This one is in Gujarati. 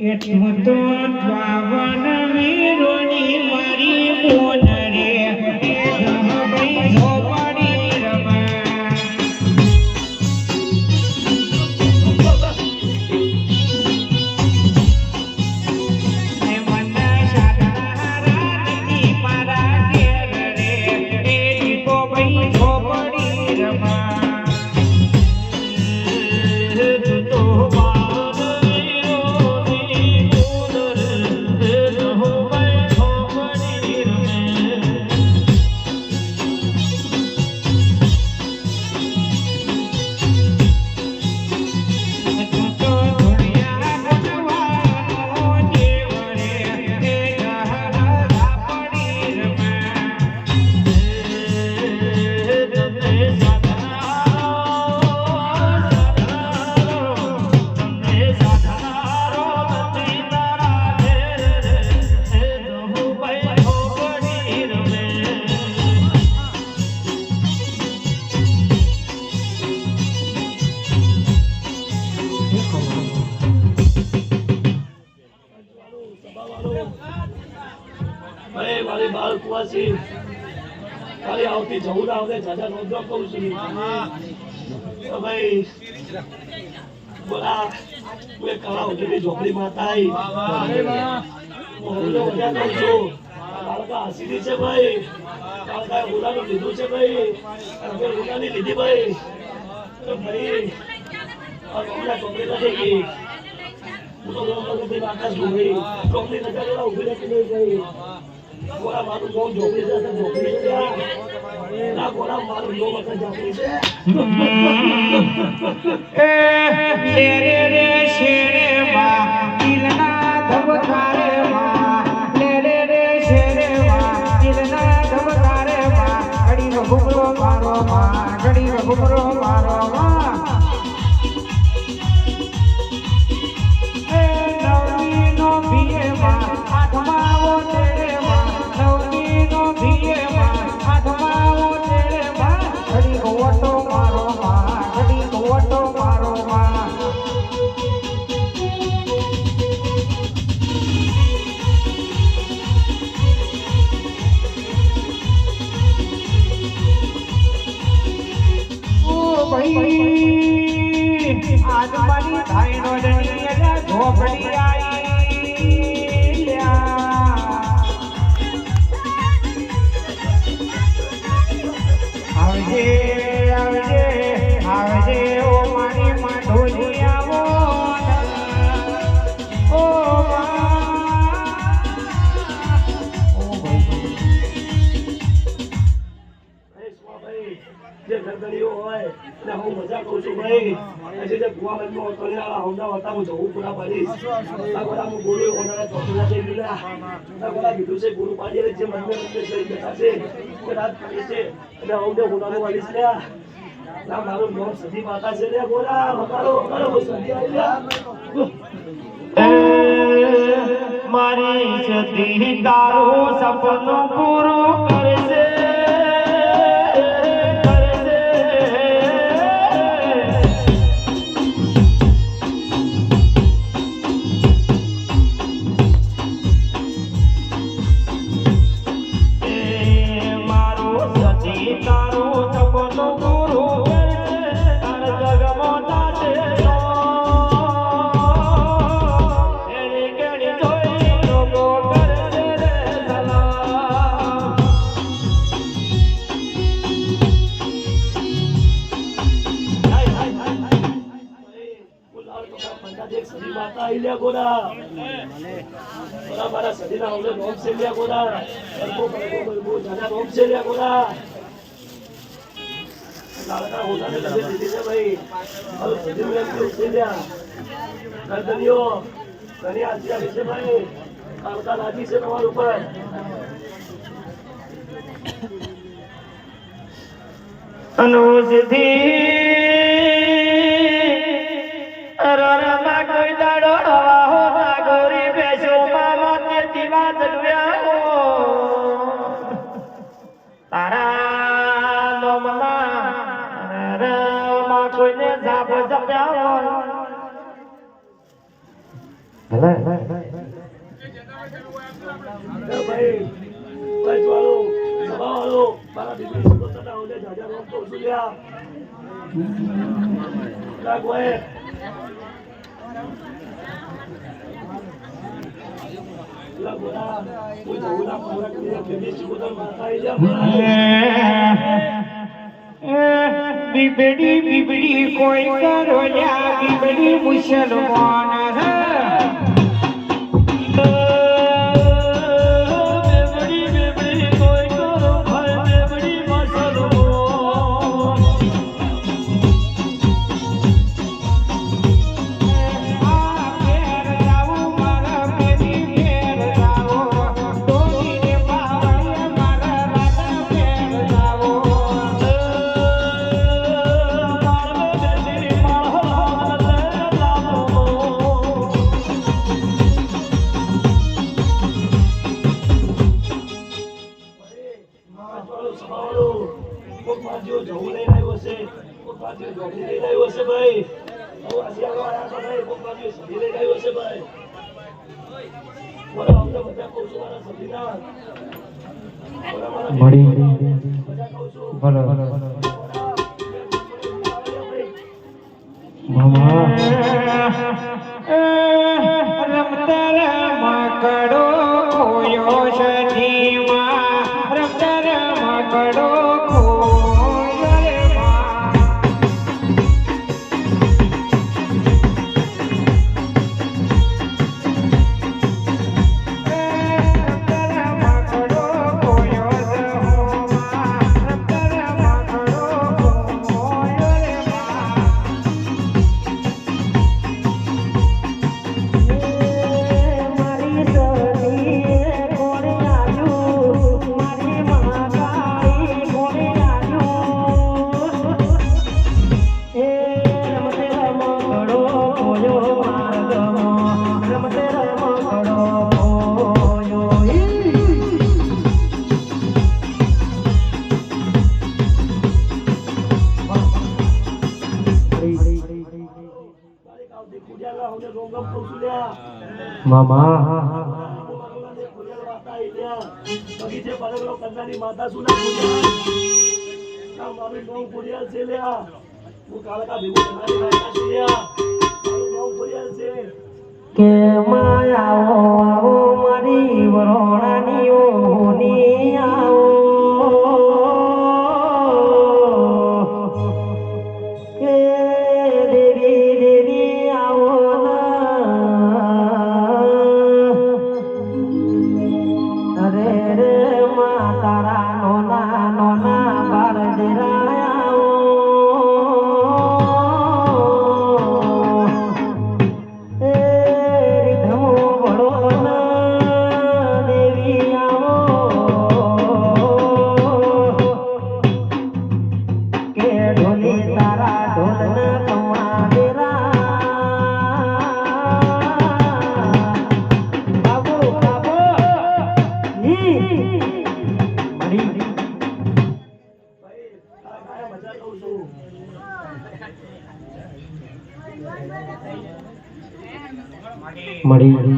એટલું તો દ્વાવન ભાઈ મારી બાળ કુવાસી. મારી આવતી જવું ના આવતે જાજા નોંધવા કહું છું. તો ભાઈ બોલા એક કળા ઉઠેલી ઝોપડી માતા તાઈ. હું હમણાં વધ્યા કહું છું. આ બાળકા હસીની છે ભાઈ. બાળકાએ ગુનાનું લીધું છે ભાઈ. અને લીધી ભાઈ. તો ભાઈ તો આકાશ ભાઈ ચોકડી ઊભી રહેતી નહીં ભાઈ ગોળા મારું બહુ ઝોપડી છે ઝોપડી છે ના ગોળા મારું બહુ વખતમાં ઘડીનો ઘૂમરો મારો માં ભાઈ આજ મારી ભાઈનો જણી એટલે ઝોપડી આઈ મજા કરું છું ભાઈ હજી જે કુવાવનમાં કલ્યાણ હમણાં હતા હું જવું પૂરા પાડીશ. બધા હું બોલું હોનારા ચોકડા થઈ ગયેલા. આ કીધું છે ગુરુ પાડીએ જે મંદિર મંદિર જઈ બેઠા છે. તે રાત પડી છે. એટલે હું ને હોનારો વાળીશ ના મારું સધી ગોરા તારું કરશે માતા આવી લ્યા ગોરા ગોરા મારા અવલે નોમ છે લ્યા ગોરા બલબો બલબો લ્યા ગોરા લાલકા લગે છે ભાઈ હવે સધીનું એમ કેવું છે લ્યા ગરદનીઓ ઘણી છે ભાઈ કાલકા લાગી છે તમારા ઉપર અનુસધી ઘરમાં કોઈને જાપ જપ્યા હોય ભલે લગોડા બીબડી બીબડી કોઈ કરોલ્યા બીબડી મુસલમાન હે. મળી ભલે ભલે ભલે મામા. માતા સુના મારું છે લ્યા છે કે માયા આવો મારી વરોણાની મળી.